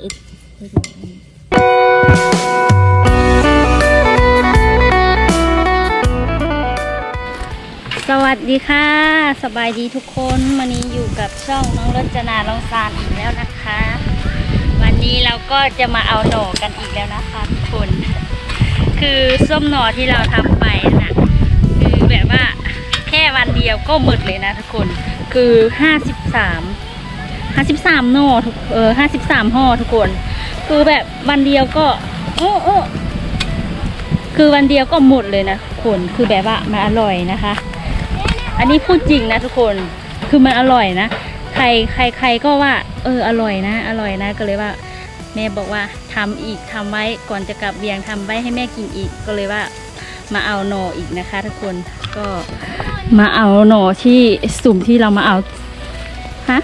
เอ็ดสวัสดีค่ะ สบายดีทุกคนวันนี้อยู่กับช่องน้องรจนาลองซานอีกแล้วนะคะ วันนี้เราก็จะมาเอาหน่อกันอีกแล้วนะคะทุกคน คือส้มหน่อที่เราทำไปนะคือแบบว่าแค่วันเดียวก็หมดเลยนะทุกคนคือห้าสิบสาม ห้าสิบสามหน่อทุกเออห้าสิบสามห่อทุกคน คือแบบวันเดียวก็โอ้โอ้คือวันเดียวก็หมดเลยนะทุกคนคือแบบว่ามันอร่อยนะคะ อันนี้พูดจริงนะทุกคนคือมันอร่อยนะ ใครใครใครก็ว่า เอออร่อยนะ อร่อยนะก็เลยว่า แม่บอกว่าทำอีกทำไว้ก่อนจะกลับเวียงทำไว้ให้แม่กินอีกก็เลยว่ามาเอาหน่ออีกนะคะ ทุกคนก็มาเอาหน่อที่สุ่มที่เรามาเอาฮะ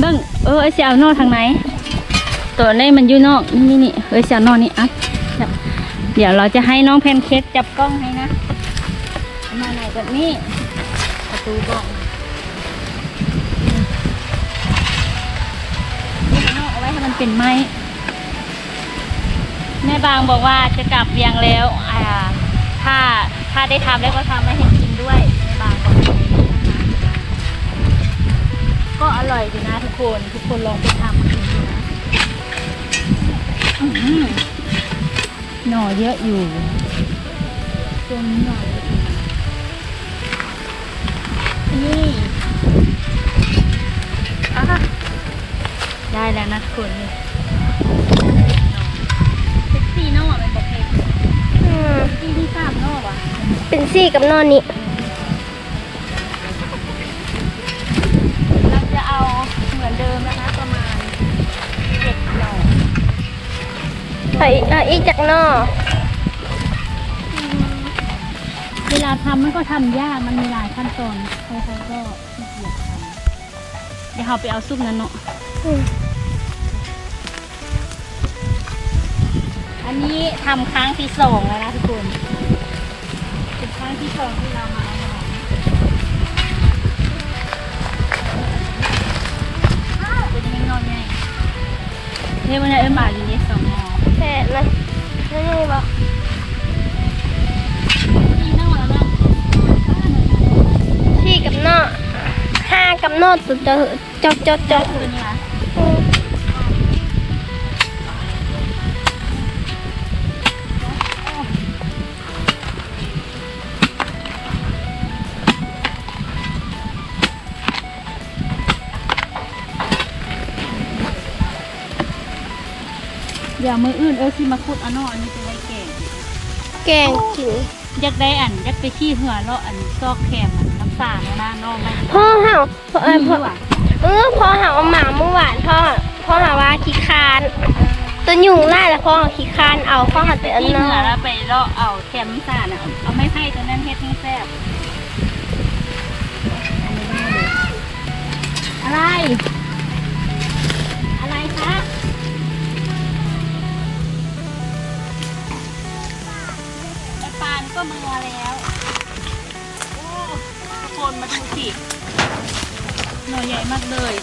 เบิ้งเออไอเสียวนอกทางไหน ตัวนี้มันอยู่นอกนี่นี่เออเสียวนอกนี่อะเดี๋ยวเราจะให้น้องแพนเค้กจับกล้องให้นะเอามาไหนแบบนี้ประตูบ้องนี่ข้างนอกเอาไว้ให้มันเป็นไม้แม่บางบอกว่าจะกลับเวียงแล้ว อ่า ถ้าถ้าได้ทำแล้วก็ทำให้เห็นกินด้วยแม่บางบอก ก็อร่อยดีนะทุกคน ทุกคนลองไปทำมากินดูนะอื้อหือหน่อเยอะอยู่ตรงนี้หน่อเยอะอยู่นี่อะได้แล้วนะทุกคนนี่เซ็กซี่หน่อเป็นประเภทอืมเซ็กซี่ที่สามหน่อวะเป็นซี่กับนอนนี้ เอาอีกเอาอีกจากนอเวลาทำมันก็ทำยาก มันมีหลายขั้นตอนใครๆก็ขี้เกียจทำเดี๋ยวเราไปเอาซุปนั้นเนาะ อืมอันนี้ทำครั้งที่สองแล้วนะทุกคน เป็นครั้งที่สองที่เรามาเอาหน่ออ้าวเป็นยังไงนอนไงเฮ้ยวันนี้เอ็มมาอยู่นี่สองนะ นี่นี่บอกนี่นั่งแล้วนะซี่กับนอห้ากับนอตัวเจาเจาเจา เดี๋ยวมืออื่นเออสิมาคุดเอันนออันนี้จะไว้แกงแกงกินอยากได้อันอยากไปขี้เหือเลาะอันซอกแคมอันน้ำสาดนะน้องไม่พ่อเห่าพ่อเออมีพ่อว่ะเออพ่อเห่าเอาหมาเมื่อวานพ่อพ่อหาว่าขี้คานตัวยุงไล่แล้วพ่อเอาขี้คานเอาพ่อหาแต่อันขี้นอเหือแล้วไปเลาะเอาแคมน้ำสาดน่ะเอาเอาไม้ไผ่ตัวนั้นเฮ็ดให้แซ่บอะไร อะไรคะ ไอ้ปานก็มาแล้วโอ้ทุกคนมาดูสิหน่อใหญ่มากเลย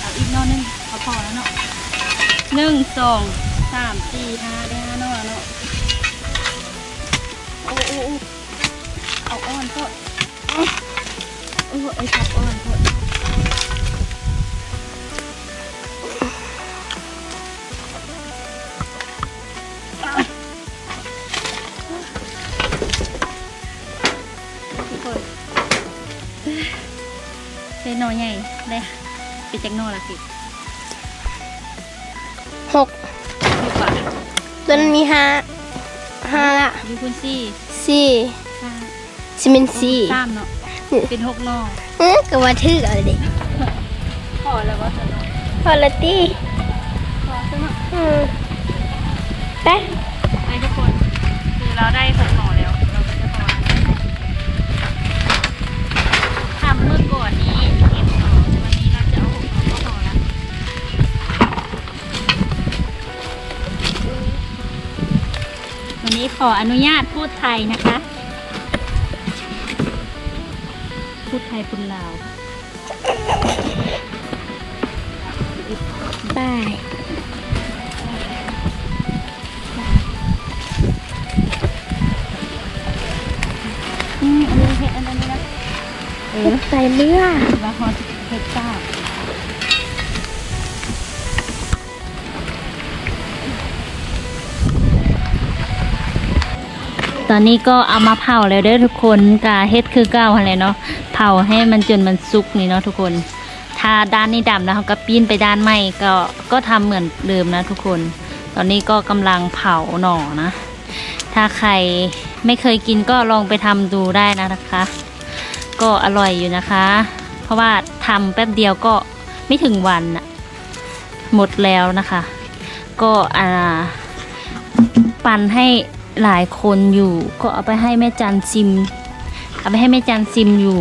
เอาอีกหนอหนึงเอาพอแล้วเนาะหนึ่งสองสามสี่ห้าได้ห้าหนอเนาะโอ้โอ้เอาอ่อนก็โอ้โอ้ไอ้ทับอ่อนก็ ไปจากหนอละสิหกดีกว่าตัวนั้นมีห้าห้าละยูคุณซี่สี่ห้าซีเมนซี่สามเนาะเป็นหกหนอเออก็ว่าถือเอาเด็กพอแล้วว่าสนุกพอละตี้พอสนุกอืมไปไปทุกคน คือเราได้หกหน่อแล้ว นนี้ขออนุญาตพูดไทยนะคะ พูดไทยพูดลาวบายอืมอันนี้เฮ็ดอันนี้นะเออใส่เลือดว่าฮอตเฮ็ดจ้า ตอนนี้ก็เอามาเผาแล้วเด้อทุกคนกาเฮ็ดคือเก้าอะไรเนาะเผาให้มันจนมันสุกนี่เนาะทุกคน ถ้าด้านนี้ดำแล้วเขาก็ปีนไปด้านใหม่ก็ก็ทำเหมือนเดิมนะทุกคน ตอนนี้ก็กำลังเผาหน่อนะ ถ้าใครไม่เคยกินก็ลองไปทำดูได้นะนะคะ ก็อร่อยอยู่นะคะ เพราะว่าทำแป๊บเดียวก็ไม่ถึงวันน่ะหมดแล้วนะคะ ก็อ่าปั่นให้ หลายคนอยู่ ก็เอาไปให้แม่จันซิม เอาไปให้แม่จันซิมอยู่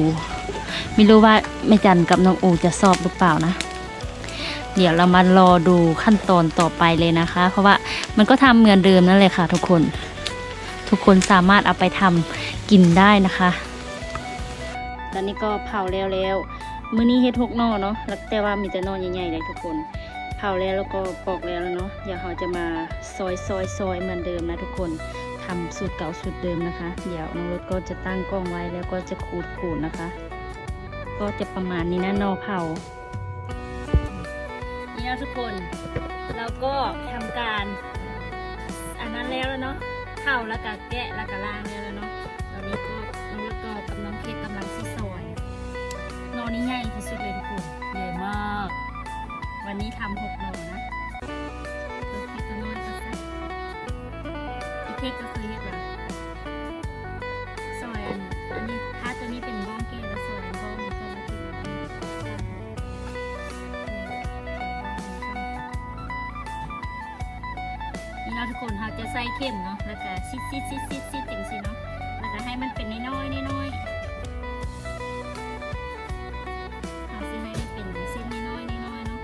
ไม่รู้ว่าแม่จันกับน้องอูจะสอบหรือเปล่านะ เดี๋ยวเรามารอดูขั้นตอนต่อไปเลยนะคะ เพราะว่ามันก็ทำเหมือนเดิมนั่นเลยค่ะ ทุกคน ทุกคนสามารถเอาไปทำกินได้นะคะ ตอนนี้ก็เผาแล้วแล้วมื้อนี้เฮ็ดหกนอเนาะแล้วแต่ว่ามีแต่นอใหญ่ๆเลยทุกคนเผาแล้วแล้วก็ปอกแล้วแล้วเนาะเดี๋ยวเราจะมาซอยซอยซอยเหมือนเดิมนะทุกคน ทำสูตรเก่าสูตรเดิมนะคะ เดี๋ยวน้องรถก็จะตั้งกล้องไว้แล้วก็จะขูดขูดนะคะ ก็จะประมาณนี้นะนอเผานี่นะทุกคนเราก็ทำการอันนั้นแล้วแล้วเนาะเผาแล้วก็แกะแล้วก็ล้างแล้วแล้วเนาะตอนนี้ก็น้องรถก็กับน้องเค้กกำลังที่ซอยนอนี้ใหญ่ที่สุดเลยทุกคนใหญ่มาก วันนี้ทำหกนอนะตัว ส่เข็มเนาะแล้วก็ซิดซิดซิดซิดซิดจังสิเนาะแล้วก็ให้มันเป็นน้อยๆน้อยๆเอาสิให้มันเป็นเส้นน้อยๆน้อยๆเนาะ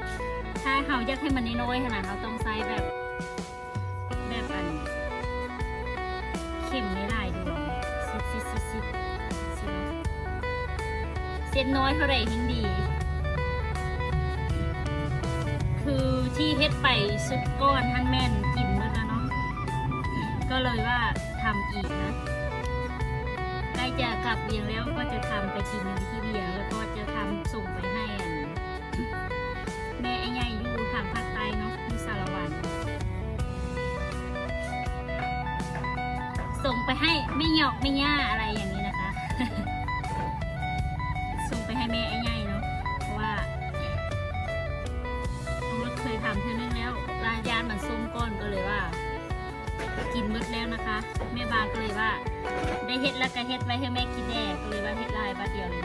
ถ้าเขาอยากให้มันน้อยๆขนาดเราต้องใส่แบบ แบบอันเข็มไม่ได้ดวงซิดซิดซิดซิดเนาะเส้นน้อยเท่าไหร่ยิ่งดีคือที่เฮ็ดไปสุดก้อนท่านแม่น ก็เลยว่าทำอีกนะใกล้จะกลับเวียงแล้วก็จะทำไปกินที่เวียงแล้วก็จะทำส่งไปให้อันแม่ไอ้ใหญ่อยู่ทางภาคใต้เนาะอยู่สารวันส่งไปให้ไม่หยอกไม่ย่าอะไรอย่างนี้นะคะ ส่งไปให้แม่ไอ้ใหญ่เนาะเพราะว่าน้องรถเคยทำเท่านึงแล้วรายยานมันส้ม กินหมดแล้วนะคะ แม่บาก็เลยว่า ได้เฮ็ดแล้วก็เฮ็ดไว้ให้แม่กินแน่ก็เลยว่าเฮ็ดลายบาเดียวเลย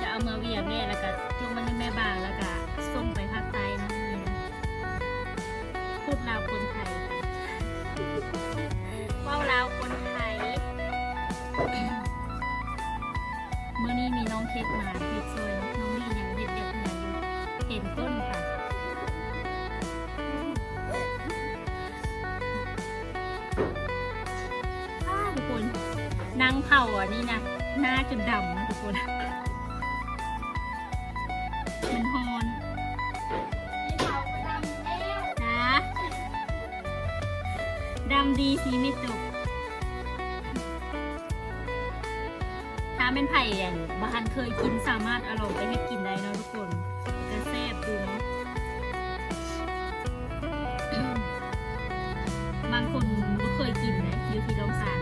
จะเอามาเวียแน่แล้วก็จุ่มมาให้แม่บางแล้วก็ส่งไปภาคใต้เนาะพูดลาวคนไทยค่ะเว้าลาวคนไทยเมื่อนี้มีน้องเค้กมาเค้กซอย นางเผาอะนี่นะ หน้าจนดำนะทุกคน มันฮอนนะดำดีสีไม่ตกถ้าเป็นไผ่อย่างบ้านเคยกินสามารถอาลองไปให้กินได้นะทุกคนจะแซ่บดูเนาะบางคนก็เคยกินนะอยู่ที่โรงสารน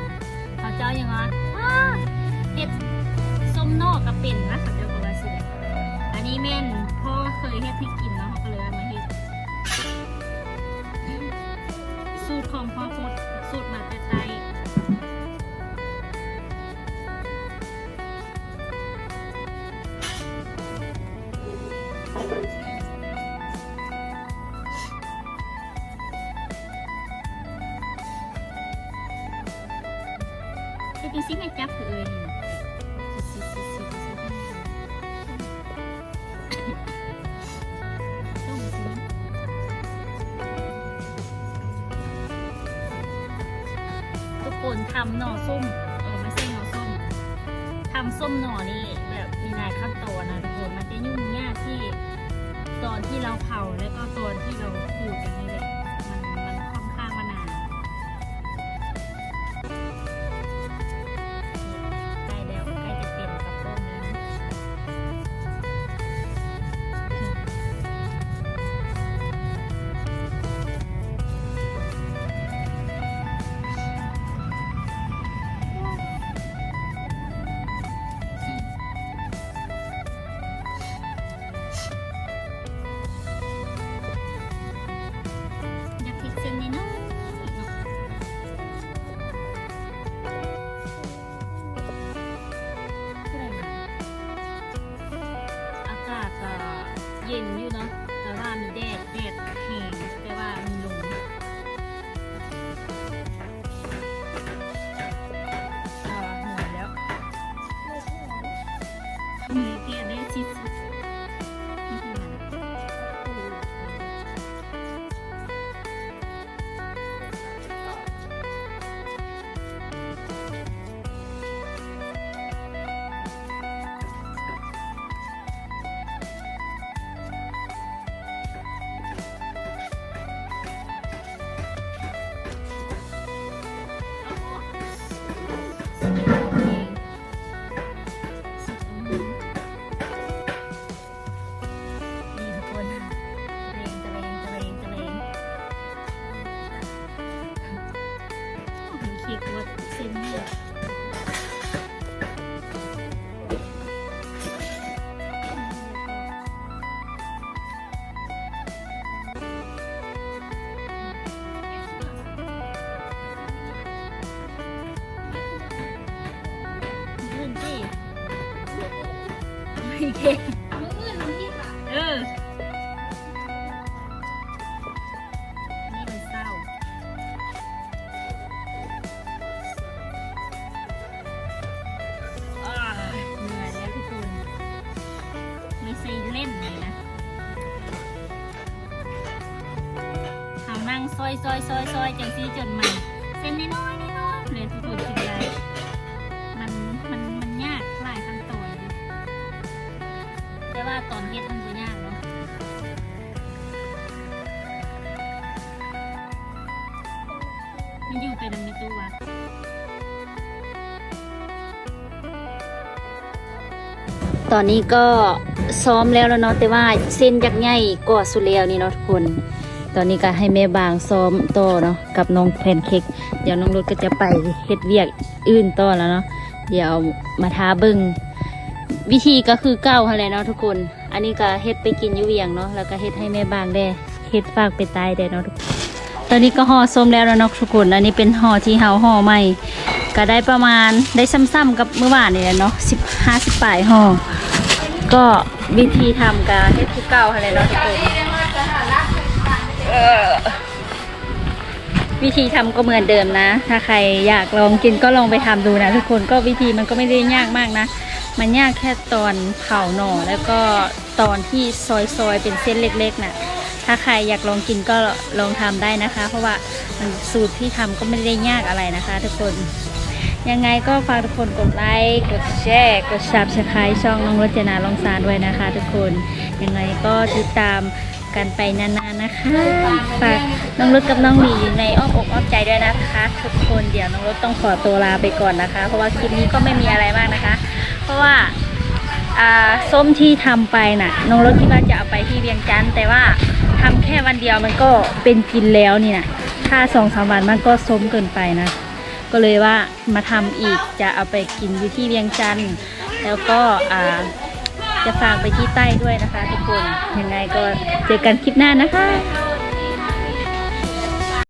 เจ้าอยังว่าอ้าเห็ดส้มนอกกับเป็นนะเขาเจ้าขอกว่าสิอันนี้แม่นพ่อเคยเฮ็ดให้กินเนาะเขาก็เลยเอามาเฮ็ดสูตรของพ่อพดสูตรมาแต่ไท คือซิมาจับเอ่ยทุกคนทำหน่อส้มเออไม่ใช่หน่อส้มทำส้มหน่อนี่แบบมีหลายขั้นตอนนะทุกคนมันจะยุ่งยากที่ตอนที่เราเผาแล้วก็ตอนที่เราขูดอย่างนี้ เย็นอยู่เนาะแต่ว่ามีแดดแดดแห้งแต่ว่ามีลม ว่ อยซอยซอยซอยจังซีจนมันเส้นน้อยน้อยเลยทุกคนกินได้มันมันมันยากหลายขั้นตอนอยู่แต่ว่าตอนเฮ็ดมันจะยากเนาะมันอยู่ไปนำในตู้วะตอนนี้ก็ซ้อมแล้วแล้วเนาะแต่ว่าเส้นยักษ์ใหญ่กว่าสุดแล้วนี่เนาะทุกคน ตอนนี้ก็ให้แม่บางซ้อมต่อเนาะกับน้องแพนเค้กเดี๋ยวน้องรถก็จะไปเฮ็ดเวียกอื่นต่อแล้วเนาะเดี๋ยวมาท้าเบิงวิธีก็คือเก้าอะไรเนาะทุกคน อันนี้ก็เฮ็ดไปกินอยูเวียงเนาะแล้วก็เฮ็ดให้แม่บางได้เฮ็ดฝากไปตายได้เนาะทุกคนตอนนี้ก็ห่อส้มแล้วเนาะทุกคนอันนี้เป็นห่อที่เฮาห่อใหม่ก็ได้ประมาณได้ซ้ำๆกับเมื่อวานนี่แหละเนาะสิบห้าสิบปลายห่อก็วิธีทำก็เฮ็ดคือเก่าอะไรเนาะทุกคน วิธีทำก็เหมือนเดิมนะ ถ้าใครอยากลองกินก็ลองไปทำดูนะทุกคนก็วิธีมันก็ไม่ได้ยากมากนะ มันยากแค่ตอนเผาหน่อแล้วก็ตอนที่ซอยๆเป็นเส้นเล็กๆน่ะถ้าใครอยากลองกินก็ลองทำได้นะคะ เพราะว่ามันสูตรที่ทำก็ไม่ได้ยากอะไรนะคะ ทุกคน ยังไงก็ฝากทุกคนกดไลค์กดแชร์กด subscribe ช่องน้องรจนาลองซานด้วยนะคะ ทุกคนยังไงก็ติดตาม กันไปนานๆนะคะฝากน้องรถกับน้องหมีอยู่ในอ้อมอกอ้อมใจด้วยนะคะทุกคนเดี๋ยวน้องรถต้องขอตัวลาไปก่อนนะคะ เพราะว่าคลิปนี้ก็ไม่มีอะไรมากนะคะ เพราะว่าอ่าส้มที่ทำไปน่ะน้องรถคิดว่าจะเอาไปที่เวียงจันทร์แต่ว่าทำแค่วันเดียวมันก็เป็นกินแล้วนี่นะถ้าสองสามวันมันก็ส้มเกินไปนะ ก็เลยว่ามาทำอีกจะเอาไปกินอยู่ที่เวียงจันทร์แล้วก็อ่า จะฝากไปที่ใต้ด้วยนะคะ ทุกคนยังไงก็เจอกันคลิปหน้านะคะ